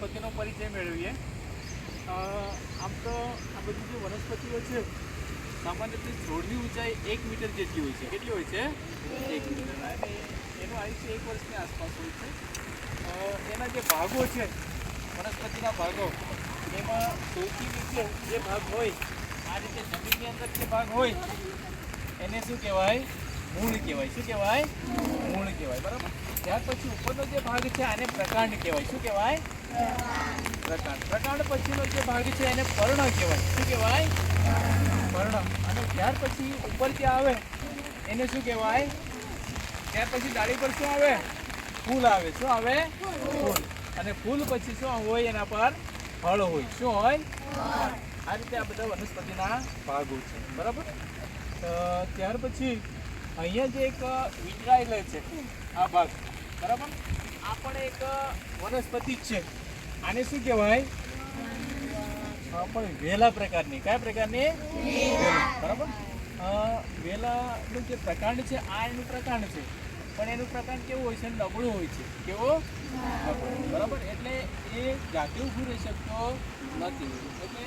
વનસ્પતિનો પરિચય મેળવીએ. આમ તો આ બધી જે વનસ્પતિઓ છે, સામાન્ય રીતે છોડની ઊંચાઈ એક મીટર જેટલી હોય છે. કેટલી હોય છે? એક મીટર. અને એનું આયુષ્ય એક વર્ષની આસપાસ હોય છે. એના જે ભાગો છે, વનસ્પતિના ભાગો, એમાં સૌથી નીચે જે ભાગ હોય, આ રીતે જમીનની અંદર જે ભાગ હોય, એને શું કહેવાય? મૂળ કહેવાય. શું કહેવાય? મૂળ કહેવાય. બરાબર? ત્યાર પછી ઉપરનો જે ભાગ છે આને પ્રકાંડ કહેવાય. શું કહેવાય? પ્રકાંડ. પ્રકાંડ પછીનો જે ભાગ છે એને પર્ણ કહેવાય. શું કહેવાય? પર્ણ. અને ત્યાર પછી ઉપર જે આવે, એને શું કહેવાય? ત્યાર પછી ડાળી પર શું આવે? ફૂલ આવે. શું આવે? ફૂલ. અને ફૂલ પછી શું હોય? એના પર ફળ હોય. શું હોય? આ રીતે આ બધા વનસ્પતિના ભાગો છે. બરાબર? ત્યાર પછી અહીંયા જે એક વિતરાયેલો છે, આ ભાગ. બરાબર? આ પણ એક વનસ્પતિ જ છે. આને શું કહેવાય? પણ વેલા પ્રકારની. કયા પ્રકારની? બરાબર? વેલાનું જે પ્રકાંડ છે, આ એનું પ્રકાંડ છે. પણ એનું પ્રકાંડ કેવું હોય છે? નબળું હોય છે. કેવો? બરાબર? એટલે એ જાતે ઊભું રહી શકતો નથી. એટલે